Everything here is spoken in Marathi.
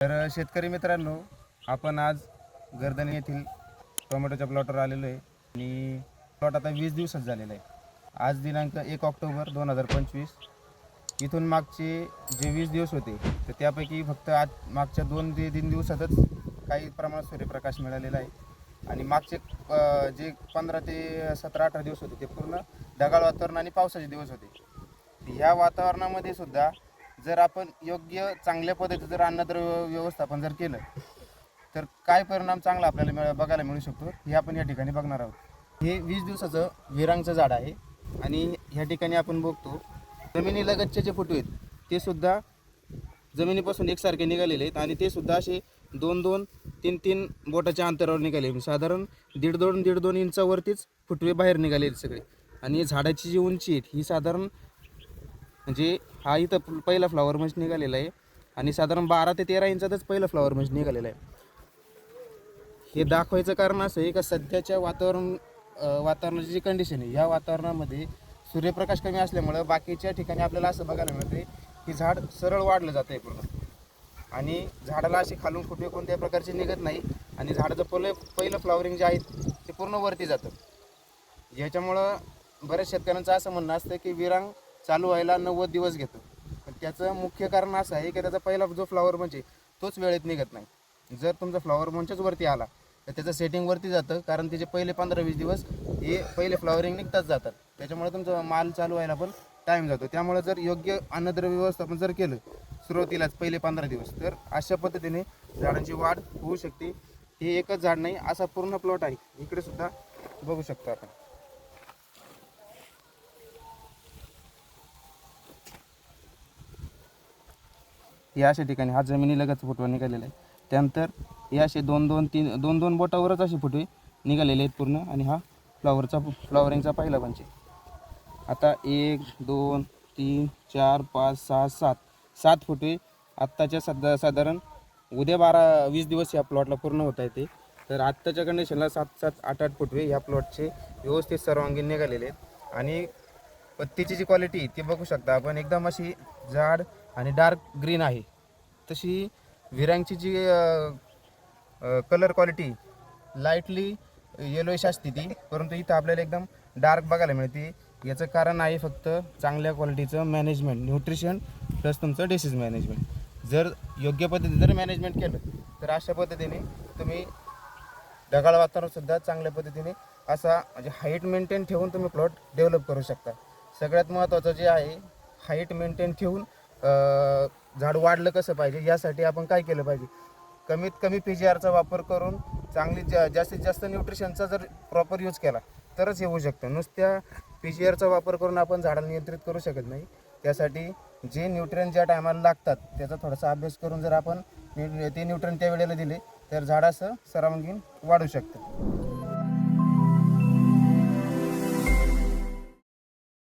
तर शेतकरी मित्रांनो आपण आज गर्दनी येथील टोमॅटोच्या प्लॉटवर आलेलो आहे. आणि प्लॉट आता वीस दिवसात झालेला आहे. आज दिनांक एक ऑक्टोबर दोन हजार पंचवीस. इथून मागचे जे वीस दिवस होते तर त्यापैकी फक्त आज मागच्या दोन ते तीन दिवसातच काही प्रमाणात सूर्यप्रकाश मिळालेला आहे. आणि मागचे जे पंधरा ते सतरा अठरा दिवस होते ते पूर्ण ढगाळ वातावरण आणि पावसाचे दिवस होते. ह्या वातावरणामध्ये सुद्धा जर आपण योग्य चांगल्या पद्धतीचं जर अन्नद्रव्य व्यवस्थापन जर केलं तर काय परिणाम चांगला आपल्याला मिळ बघायला मिळू शकतो? हे आपण या ठिकाणी बघणार आहोत. हे वीस दिवसाचं विरांगचं झाड आहे आणि ह्या ठिकाणी आपण बघतो जमिनीलगतचे जे फुटवे आहेत ते सुद्धा जमिनीपासून एकसारखे निघालेले आहेत आणि ते सुद्धा असे दोन दोन तीन तीन बोटाच्या अंतरावर निघाले साधारण दीड दोन दीड दोन इंचावरतीच फुटवे बाहेर निघाले आहेत सगळे. आणि झाडाची जी उंची आहेत ही साधारण म्हणजे हा इथं पहिला फ्लॉवर मंच म्हणजे निघालेला आहे. आणि साधारण बारा ते तेरा इंचातच पहिलं फ्लॉवर मंच म्हणजे निघालेला आहे. हे दाखवायचं कारण असं आहे का सध्याच्या वातावरण वातावरणाची जी कंडिशन आहे या वातावरणामध्ये सूर्यप्रकाश कमी असल्यामुळं बाकीच्या ठिकाणी आपल्याला असं बघायला मिळते की झाड सरळ वाढलं जातं आहे पूर्ण. आणि झाडाला असे खालून कुठे कोणत्याही प्रकारचे निघत नाही आणि झाडाचं पहिलं पहिलं फ्लॉवरिंग जे आहे ते पूर्ण वरती जातं. याच्यामुळं बऱ्याच शेतकऱ्यांचं असं म्हणणं असतं की विरांग चालू व्हायला नव्वद दिवस घेतो. पण त्याचं मुख्य कारण असं आहे की त्याचा पहिला जो फ्लॉवर म्हणजे तोच वेळेत निघत नाही. जर तुमचा फ्लॉवर मंचच वरती आला तर त्याचं सेटिंगवरती जातं कारण त्याचे पहिले पंधरा वीस दिवस हे पहिले फ्लॉवरिंग निघताच जातात. त्याच्यामुळे तुमचा माल चालू व्हायला पण टाईम जातो. त्यामुळे जर योग्य अन्नद्रव्य व्यवस्थापन जर केलं सुरुवातीलाच पहिले पंधरा दिवस तर अशा पद्धतीने झाडांची वाढ होऊ शकते. हे एकच झाड नाही असा पूर्ण प्लॉट आहे. इकडे सुद्धा बघू शकतो आपण. हे अशा ठिकाणी हा जमिनीलगत फुटवा निघालेला आहे. त्यानंतर हे असे दोन दोन तीन दोन दोन बोटावरच असे फुटवे निघालेले आहेत पूर्ण आणि हा फ्लॉवरचा फ्लॉवरिंगचा पहिला पंच आता एक दोन तीन चार पाच सहा सात सात फुटवे आत्ताच्या सध्या साधारण उद्या बारा वीस दिवस या प्लॉटला पूर्ण होत आहे ते. तर आत्ताच्या कंडिशनला सात सात आठ आठ फुटवे ह्या प्लॉटचे व्यवस्थित सर्वांगीण निघालेले आहेत. आणि पत्तीची जी क्वालिटी ती बघू शकता आपण. एकदम अशी जाड आणि डार्क ग्रीन आहे. तशी विरांगची जी कलर क्वालिटी लाईटली येलोइश असते ती परंतु इथं आपल्याला एकदम डार्क बघायला मिळते. याचं कारण आहे फक्त चांगल्या क्वालिटीचं मॅनेजमेंट न्यूट्रिशन प्लस तुमचं डिसीज मॅनेजमेंट जर योग्य पद्धतीने जर मॅनेजमेंट केलं तर अशा पद्धतीने तुम्ही ढगाळ वातावरणसुद्धा चांगल्या पद्धतीने असा म्हणजे हाईट मेंटेन ठेवून तुम्ही प्लॉट डेव्हलप करू शकता. सगळ्यात महत्त्वाचं जे आहे हाईट मेंटेन ठेवून झाड वाढलं कसं पाहिजे? यासाठी आपण काय केलं पाहिजे? कमीत कमी पी जी आरचा वापर करून चांगली जा जास्तीत जास्त न्यूट्रिशनचा जर प्रॉपर यूज केला तरच येऊ शकतं. नुसत्या पी जी आरचा वापर करून आपण झाडाला नियंत्रित करू शकत नाही. त्यासाठी जे न्यूट्रियन ज्या टायमाला लागतात त्याचा थोडासा अभ्यास करून जर आपण न्यू- ते न्यूट्रियन त्या वेळेला दिले तर झाडंसं सर्वांगीण वाढू शकतं.